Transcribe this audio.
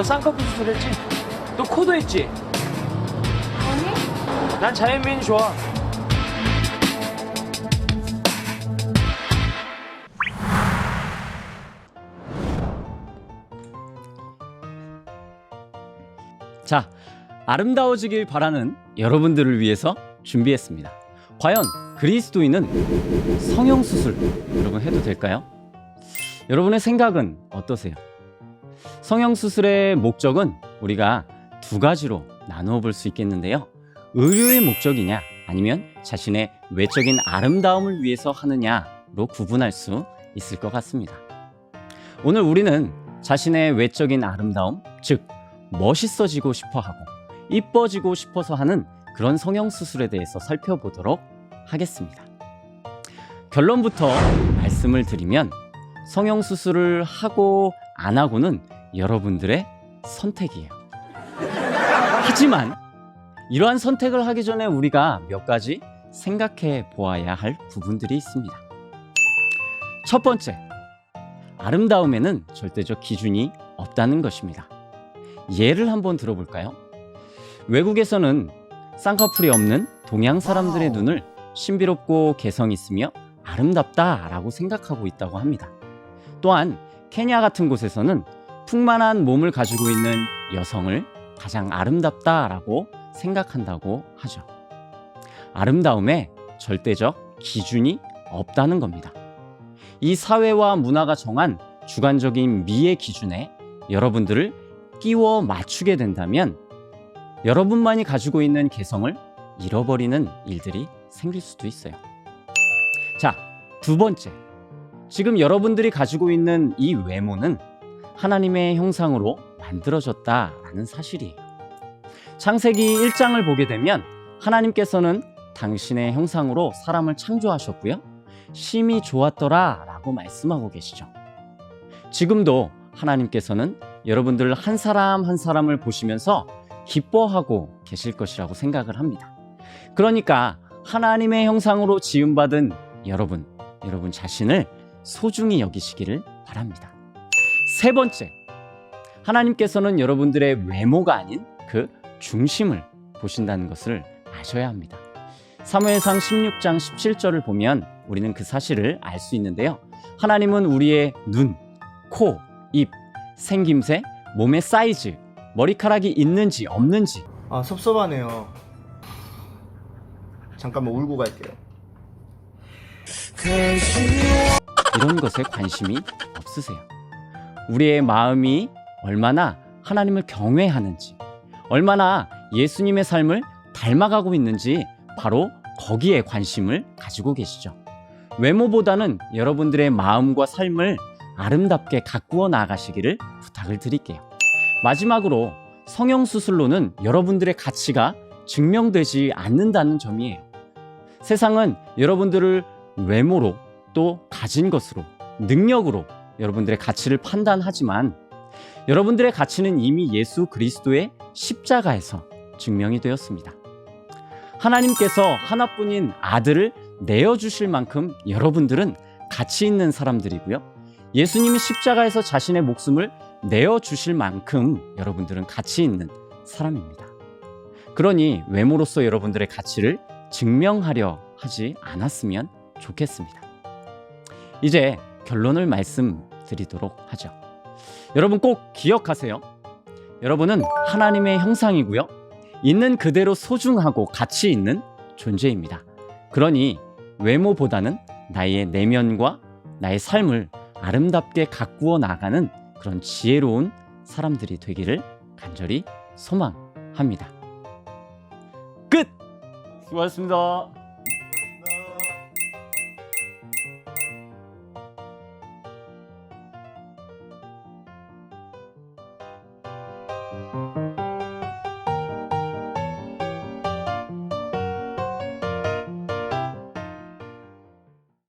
너 쌍꺼풀 수술했지? 너 코도 했지? 아니? 난 자연미인이 좋아. 자, 아름다워지길 바라는 여러분들을 위해서 준비했습니다. 과연 그리스도인은 성형수술 여러분 해도 될까요? 여러분의 생각은 어떠세요? 성형수술의 목적은 우리가 두 가지로 나누어 볼 수 있겠는데요. 의료의 목적이냐 아니면 자신의 외적인 아름다움을 위해서 하느냐로 구분할 수 있을 것 같습니다. 오늘 우리는 자신의 외적인 아름다움, 즉 멋있어지고 싶어 하고 이뻐지고 싶어서 하는 그런 성형수술에 대해서 살펴보도록 하겠습니다. 결론부터 말씀을 드리면 성형수술을 하고 안 하고는 여러분들의 선택이에요. 하지만 이러한 선택을 하기 전에 우리가 몇 가지 생각해 보아야 할 부분들이 있습니다. 첫 번째, 아름다움에는 절대적 기준이 없다는 것입니다. 예를 한번 들어볼까요? 외국에서는 쌍꺼풀이 없는 동양 사람들의 눈을 신비롭고 개성 있으며 아름답다라고 생각하고 있다고 합니다. 또한 케냐 같은 곳에서는 풍만한 몸을 가지고 있는 여성을 가장 아름답다라고 생각한다고 하죠. 아름다움에 절대적 기준이 없다는 겁니다. 이 사회와 문화가 정한 주관적인 미의 기준에 여러분들을 끼워 맞추게 된다면 여러분만이 가지고 있는 개성을 잃어버리는 일들이 생길 수도 있어요. 자, 두 번째. 지금 여러분들이 가지고 있는 이 외모는 하나님의 형상으로 만들어졌다라는 사실이에요. 창세기 1장을 보게 되면 하나님께서는 당신의 형상으로 사람을 창조하셨고요. 심히 좋았더라 라고 말씀하고 계시죠. 지금도 하나님께서는 여러분들 한 사람 한 사람을 보시면서 기뻐하고 계실 것이라고 생각을 합니다. 그러니까 하나님의 형상으로 지음받은 여러분, 여러분 자신을 소중히 여기시기를 바랍니다. 세 번째, 하나님께서는 여러분들의 외모가 아닌 그 중심을 보신다는 것을 아셔야 합니다. 사무엘상 16장 17절을 보면 우리는 그 사실을 알 수 있는데요. 하나님은 우리의 눈, 코, 입, 생김새, 몸의 사이즈, 머리카락이 있는지 없는지 아 섭섭하네요. 잠깐만 울고 갈게요. 이런 것에 관심이 없으세요. 우리의 마음이 얼마나 하나님을 경외하는지, 얼마나 예수님의 삶을 닮아가고 있는지 바로 거기에 관심을 가지고 계시죠. 외모보다는 여러분들의 마음과 삶을 아름답게 가꾸어 나가시기를 부탁을 드릴게요. 마지막으로 성형수술로는 여러분들의 가치가 증명되지 않는다는 점이에요. 세상은 여러분들을 외모로 또 가진 것으로 능력으로 여러분들의 가치를 판단하지만 여러분들의 가치는 이미 예수 그리스도의 십자가에서 증명이 되었습니다. 하나님께서 하나뿐인 아들을 내어주실 만큼 여러분들은 가치 있는 사람들이고요. 예수님이 십자가에서 자신의 목숨을 내어주실 만큼 여러분들은 가치 있는 사람입니다. 그러니 외모로서 여러분들의 가치를 증명하려 하지 않았으면 좋겠습니다. 이제 결론을 말씀 드리도록 하죠. 여러분 꼭 기억하세요. 여러분은 하나님의 형상이고요. 있는 그대로 소중하고 가치 있는 존재입니다. 그러니 외모보다는 나의 내면과 나의 삶을 아름답게 가꾸어 나가는 그런 지혜로운 사람들이 되기를 간절히 소망합니다. 끝! 수고하셨습니다. 아